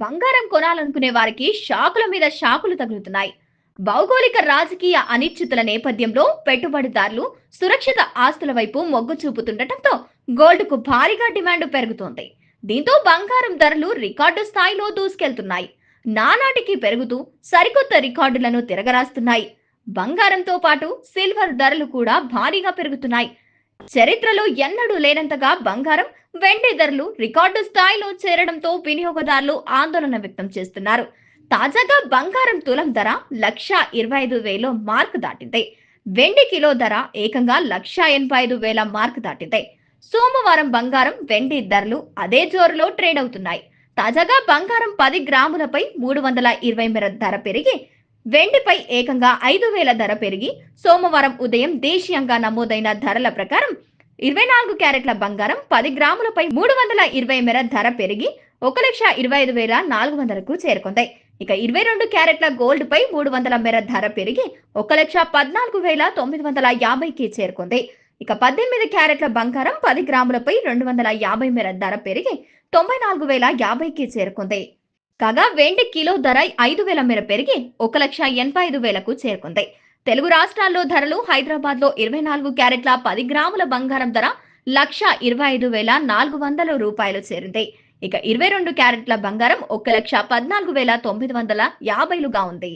బంగారం కొనాలనుకునే వారికి షాకుల మీద షాకులు తగులుతున్నాయి. భౌగోళిక రాజకీయ అనిశ్చితుల నేపథ్యంలో పెట్టుబడిదారులు సురక్షిత ఆస్తుల వైపు మొగ్గు చూపుతుండటంతో గోల్డ్కు భారీగా డిమాండ్ పెరుగుతోంది. దీంతో బంగారం ధరలు రికార్డు స్థాయిలో దూసుకెళ్తున్నాయి. నానాటికి పెరుగుతూ సరికొత్త రికార్డులను తిరగరాస్తున్నాయి. బంగారంతో పాటు సిల్వర్ ధరలు కూడా భారీగా పెరుగుతున్నాయి. చరిత్రలో ఎన్నడూ లేనంతగా బంగారం వెండి ధరలు రికార్డు స్థాయిలో చేరడంతో వినియోగదారులు ఆందోళన వ్యక్తం చేస్తున్నారు. తాజాగా బంగారం తులం ధర లక్ష ఇరవై ఐదు వేలు మార్క్ దాటింది. వెండి కిలో ధర ఏకంగా లక్ష ఎనభై ఐదు వేల మార్క్ దాటింది. సోమవారం బంగారం వెండి ధరలు అదే జోరులో ట్రేడ్ అవుతున్నాయి. తాజాగా బంగారం పది గ్రాములపై మూడు వందల ఇరవై మేర ధర పెరిగి వెండిపై ఏకంగా ఐదు వేల ధర పెరిగి సోమవారం ఉదయం దేశీయంగా నమోదైన ధరల ప్రకారం ఇరవై నాలుగు క్యారెట్ల బంగారం పది గ్రాములపై మూడు వందల ఇరవై మేర ధర పెరిగి ఒక లక్ష ఇరవై ఐదు వేల నాలుగు వందలకు చేరుకుంది ఇక ఇరవై రెండు క్యారెట్ల గోల్డ్ పై మూడు వందల మేర ధర పెరిగి ఒక లక్ష పద్నాలుగు వేల తొమ్మిది వందల యాభైకి చేరుకుంది ఇక పద్దెనిమిది క్యారెట్ల బంగారం పది గ్రాములపై రెండు వందల యాభై మేర ధర పెరిగి తొంభై నాలుగు వేల యాభైకి చేరుకుంది కాగా వెండి కిలో ధర ఐదు వేల మేర పెరిగి ఒక లక్ష ఎనభై ఐదు వేలకు చేరుకుంది. తెలుగు రాష్ట్రాల్లో ధరలు హైదరాబాద్లో ఇరవై నాలుగు క్యారెట్ల పది గ్రాముల బంగారం ధర లక్ష ఇరవై ఐదు వేల నాలుగు వందల రూపాయలు చేరింది. ఇక ఇరవై రెండు క్యారెట్ల బంగారం ఒక లక్ష పద్నాలుగు వేల తొమ్మిది వందల యాభైలుగా ఉంది.